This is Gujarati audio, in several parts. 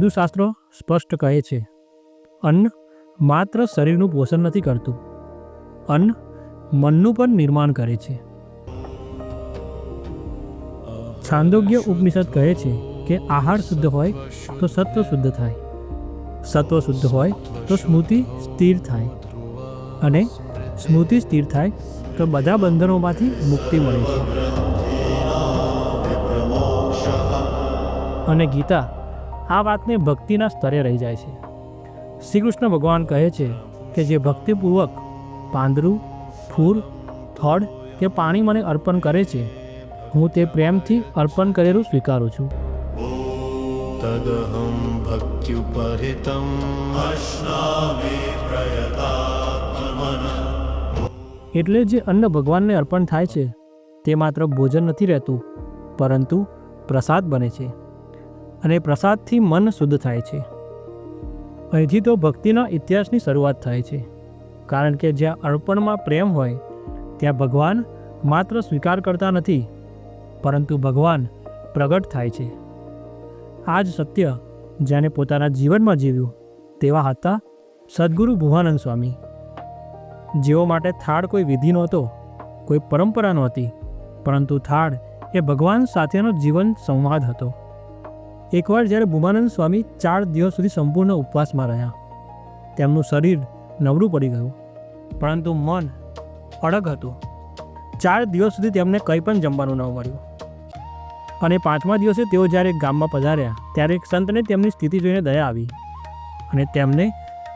હિન્દુ શાસ્ત્રો સ્પષ્ટ કહે છે, અન્ન માત્ર શરીરનું પોષણ નથી કરતું. અન્ન મનનું પણ નિર્માણ કરે છે. છાંદોગ્ય ઉપનિષદ કહે છે કે આહાર શુદ્ધ હોય તો સત્વ શુદ્ધ થાય. સત્વ શુદ્ધ હોય તો સ્મૃતિ સ્થિર થાય. અને સ્મૃતિ સ્થિર થાય તો બધા બંધનોમાંથી મુક્તિ મળે છે. અને ગીતા આ વાતને ભક્તિના સ્તરે રહી જાય છે. શ્રી કૃષ્ણ ભગવાન કહે છે કે જે ભક્તિપૂર્વક પાંદરું ફૂર થડ કે પાણી મને અર્પણ કરે છે હું તે પ્રેમથી અર્પણ કરેલું સ્વીકારું છું. તદહમ ભક્ત્યુપરિતમ. અશ્નામે એટલે જે અન્ન ભગવાનને અર્પણ થાય છે તે માત્ર ભોજન નથી રહેતું પરંતુ પ્રસાદ બને છે. અને પ્રસાદથી મન શુદ્ધ થાય છે. અહીંથી તો ભક્તિના ઇતિહાસની શરૂઆત થાય છે. કારણ કે જ્યાં અર્પણમાં પ્રેમ હોય, ત્યાં ભગવાન માત્ર સ્વીકાર કરતા નથી, પરંતુ ભગવાન પ્રગટ થાય છે. આ જ સત્ય જેને પોતાના જીવનમાં જીવ્યું તેવા હતા સદગુરુ ભુવાનંદ સ્વામી. જેઓ માટે થાળ કોઈ વિધિ નહોતો, કોઈ પરંપરા નહોતી, પરંતુ થાળ એ ભગવાન સાથેનો જીવન સંવાદ હતો. એકવાર જ્યારે ભૂમાનંદ સ્વામી ચાર દિવસ સુધી સંપૂર્ણ ઉપવાસમાં રહ્યા, તેમનું શરીર નવરું પડી ગયું, પરંતુ મન અડગ હતું. ચાર દિવસ સુધી તેમને કંઈ પણ જમવાનું ન મળ્યું. અને પાંચમા દિવસે તેઓ જ્યારે ગામમાં પધાર્યા, ત્યારે એક સંતને તેમની સ્થિતિ જોઈને દયા આવી અને તેમને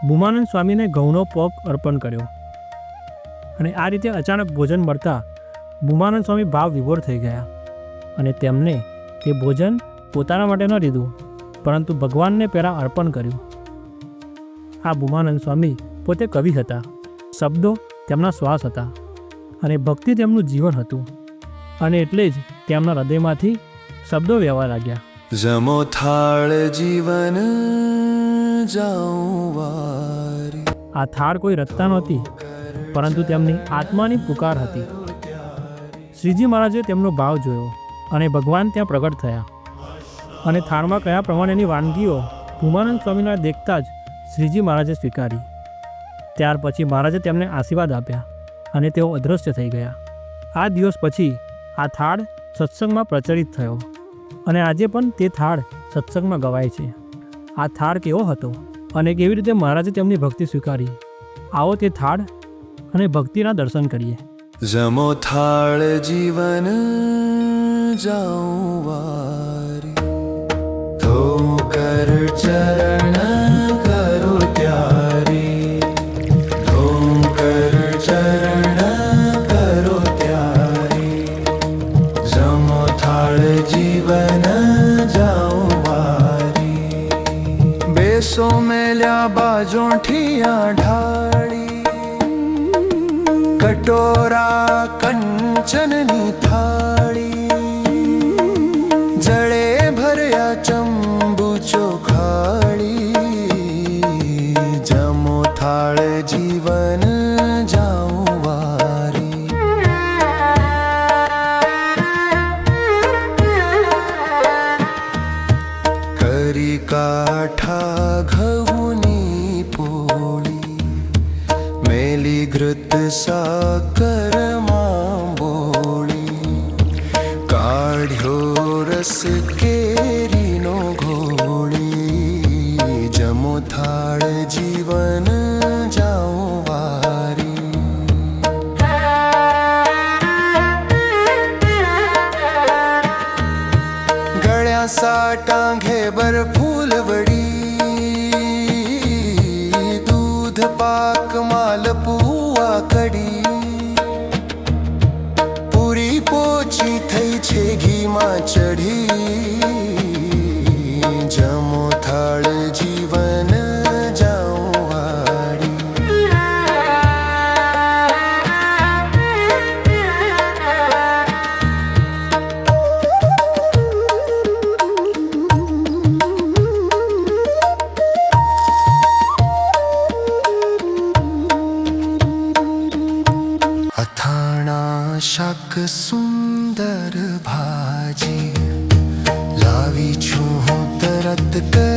ભૂમાનંદ સ્વામીને ઘઉંનો પગ અર્પણ કર્યો. અને આ રીતે અચાનક ભોજન મળતા ભૂમાનંદ સ્વામી ભાવ વિભોર થઈ ગયા અને તેમને તે ભોજન પોતાના માટે ન લીધું પરંતુ ભગવાનને પહેલાં અર્પણ કર્યું. આ ભૂમાનંદ સ્વામી પોતે કવિ હતા. શબ્દો તેમના શ્વાસ હતા અને ભક્તિ તેમનું જીવન હતું. અને એટલે જ તેમના હૃદયમાંથી શબ્દો વહેવા લાગ્યા. જમો થાળ જીવન આ થાળ કોઈ રચતા નહોતી પરંતુ તેમની આત્માની પુકાર હતી. શ્રીજી મહારાજે તેમનો ભાવ જોયો અને ભગવાન ત્યાં પ્રગટ થયા. અને થાળમાં કયા પ્રમાણેની વાનગીઓ ભૂમાનંદ સ્વામીના દેખતા જ શ્રીજી મહારાજે સ્વીકારી. ત્યાર પછી મહારાજે તેમને આશીર્વાદ આપ્યા અને તેઓ અદૃશ્ય થઈ ગયા. આ દિવસ પછી આ થાળ સત્સંગમાં પ્રચલિત થયો અને આજે પણ તે થાળ સત્સંગમાં ગવાય છે. આ થાળ કેવો હતો અને કેવી રીતે મહારાજે તેમની ભક્તિ સ્વીકારી? આવો તે થાળ અને ભક્તિના દર્શન કરીએ. જમો થાળ જીવન જાઉં બેસો મેલ્યા બાજો ઢાળી કટોરા કંચનની થાળી. धृतसाकरमाोडी काढ्यो रस केरी नो घोडी जमुड जीवन પાક માલ પૂવા કડી પૂરી પોચી થઈ છે ઘીમાં ચઢી જમો શાક સુંદર ભાજી લાવી છું હું તરત કરી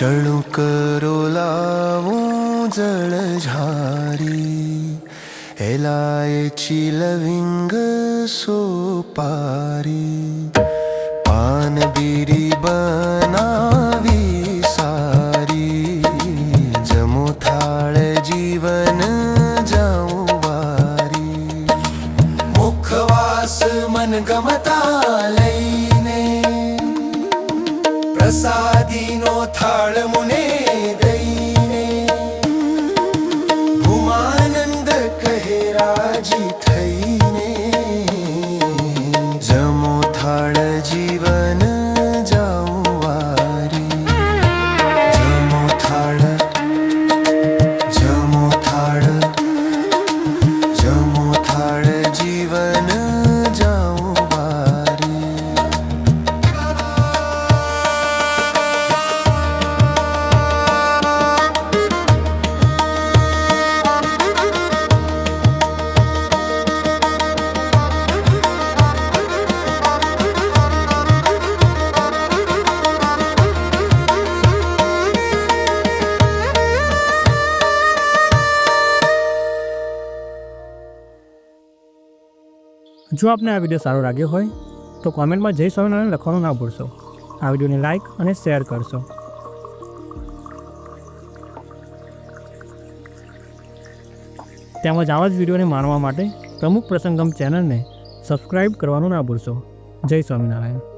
जळूक रोलावू जळ झारी एलायची लविंग सोपारी. पानबिरी પ્રસાદીનો થાળ મુને જો આપને આ વીડિયો સારો લાગ્યો હોય, તો કોમેન્ટમાં જય સ્વામિનારાયણ લખવાનું ના ભૂલશો. આ વિડીયોને લાઇક અને શેર કરશો. તેમજ આવા જ વિડીયોને માણવા માટે પ્રમુખ પ્રસંગમ ચેનલને સબસ્ક્રાઈબ કરવાનું ના ભૂલશો. જય સ્વામિનારાયણ.